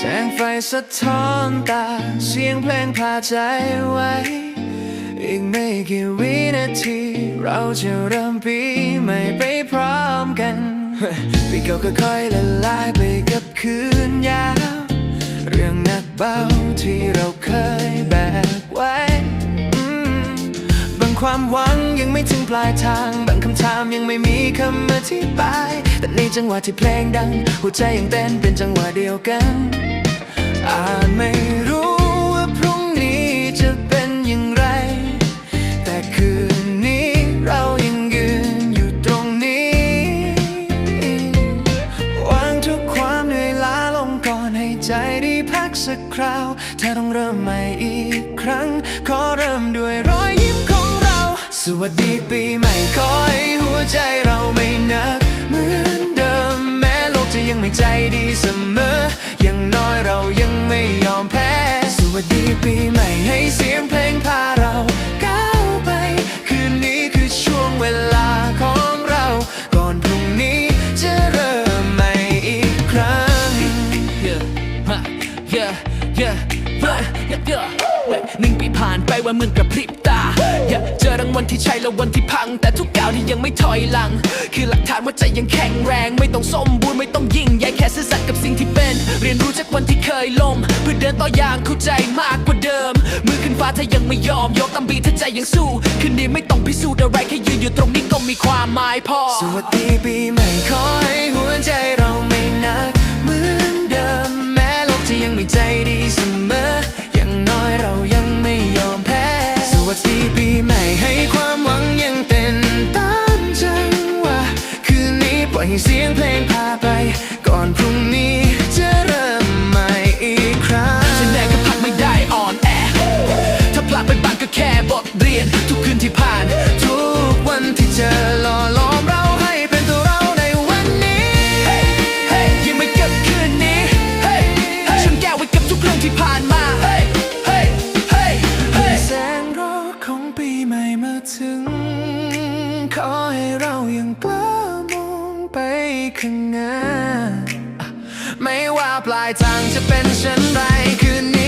แสงไฟสะท้อนตา เสียงเพลงพาใจไว้ อีกไม่กี่วินาที เราจะเริ่มปีใหม่ไปพร้อมกันปีเก่าก็ค่อยละลายไปกับคืนยาว เรื่องหนักเบาที่เราเคยแบกไว้ บางความหวังยังไม่ถึงปลายทาง บางคำถามยังไม่มีคำอธิบาย จังหวะที่เพลงดัง หัวใจยังเต้นเป็นจังหวะเดียวกัน อาจไม่รู้ว่าพรุ่งนี้จะเป็นอย่างไร แต่คืนนี้เรายังยืนอยู่ตรงนี้ วางทุกความเหนื่อยล้าลงก่อนให้ใจได้พักสักคราว ถ้าต้องเริ่มใหม่อีกครั้ง ขอเริ่มด้วยรอยยิ้มของเรา สวัสดีปีใหม่ขอให้หัวใจเราไม่ วัานไปวันเหมือนกับพริบตา yeah, เจอทั้งวันที่ใช่และวันที่พัง แต่ทุกก้าวที่ยังไม่ถอยหลัง คือหลักฐานว่าใจยังแข็งแรง ไม่ต้องสมบูรณ์ไม่ต้องยิ่งใหญ่แค่ซื่อสัตย์กับสิ่งที่เป็น เรียนรู้จากวันที่เคยล้มเพื่อเดินต่ออย่างเข้าใจมากกว่าเดิม มือขึ้นฟ้าถ้ายังไม่ยอมยกตามบีถ้าใจยังสู้คืนนี้ไม่ต้องพิสูจน์อะไรแค่ยืนอยู่ตรงนี้ก็มีความหมายพอสวัสดีปีใหม่ขอให้หัวใจ ให้เสียงเพลงพาไป ก่อนพรุ่งนี้จะเริ่มใหม่อีกครั้งฉันแน่ก็พักไม่ได้อ่อนแอ ถ้าพลาดไปบ้างก็แค่บทเรียน ทุกคืนที่ผ่าน ทุกวันที่เจอหล่อล้อมเราให้เป็นตัวเราในวันนี้เฮ้ยเฮ้ยยังไม่เก็บคืนนี้เฮ้ยเฮ้ยฉันแก้วไว้กับทุกเรื่องที่ผ่านมาเฮ้ยเฮ้ยเฮ้ยเฮ้ยแสงรอของปีใหม่มาถึง ขอให้เรายังกล้ามองไป ข้างหน้าไม่ว่าปลายทางจะเป็นเช่นไรคืนนี้